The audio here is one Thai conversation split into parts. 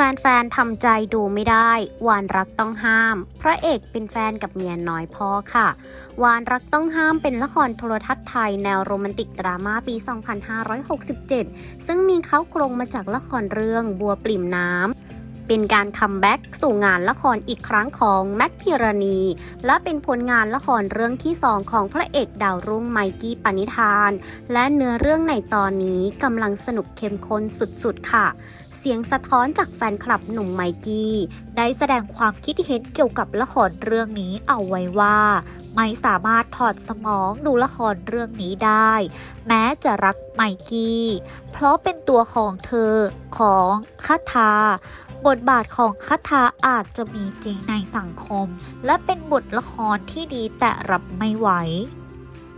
แฟนๆทำใจดูไม่ได้ วานรักต้องห้าม พระเอกเป็นแฟนกับเมียน้อยพ่อค่ะ วานรักต้องห้ามเป็นละครโทรทัศน์ไทยแนวโรแมนติกดราม่าปี 2567 ซึ่งมีเขาโครงมาจากละครเรื่องบัวปลิ่มน้ำ เป็นการคัมแบ็กสู่งานละครอีกครั้งของแม็กพิรณี และเป็นผลงานละครเรื่องที่2ของพระเอกดาวรุ่งไมกี้ปณิธาน และเนื้อเรื่องในตอนนี้กำลังสนุกเข้มข้นสุดๆค่ะ เสียงสะท้อนจากแฟนคลับหนุ่มไมกี้ ได้แสดงความคิดเห็นเกี่ยวกับละครเรื่องนี้เอาไว้ว่า ไม่สามารถถอดสมองดูละครเรื่องนี้ได้ แม้จะรักไมกี้ เพราะเป็นตัวของเธอของคาทา บทบาทของคาทาอาจจะมีจริงในสังคม และเป็นบทละครที่ดีแต่รับไม่ไหว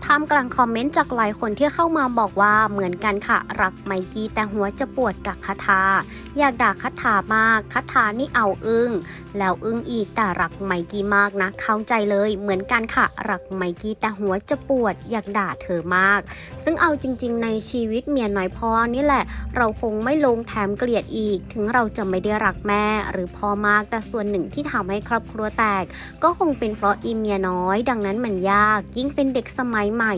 ท่ามกลางคอมเมนต์จากหลายคนที่เข้ามาบอกว่าเหมือนกันค่ะ รักไมกี้แต่หัวจะปวดกับคาทา อยากด่าคาทามากคาทานี่เอาอึ้งแล้วอึ้งอีกแต่รักไมกี้มากนะเข้าใจเลยเหมือนกันค่ะ รักไมกี้แต่หัวจะปวด อยากด่าเธอมาก ซึ่งเอาจริง ๆ ในชีวิตเมียน้อยพ่อนี่แหละ เราคงไม่ลงแถมเกลียดอีก ถึงเราจะไม่ได้รักแม่ หรือพ่อมากแต่ส่วนหนึ่งที่ทำให้ครอบครัวแตก ก็คงเป็นเพราะอีเมียน้อย ดังนั้นมันยาก ยิ่งเป็นเด็กสมัยม่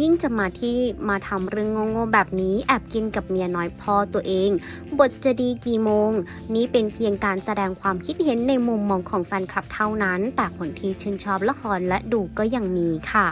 ยิ่งจะมาที่มาทำเรื่องโง่ๆแบบนี้แอบกินกับเมียน้อยพ่อตัวเอง บทจะดีกี่โมง นี้เป็นเพียงการแสดงความคิดเห็นในมุมมองของแฟนคลับเท่านั้น แต่คนที่ชื่นชอบละครและดูก็ยังมีค่ะ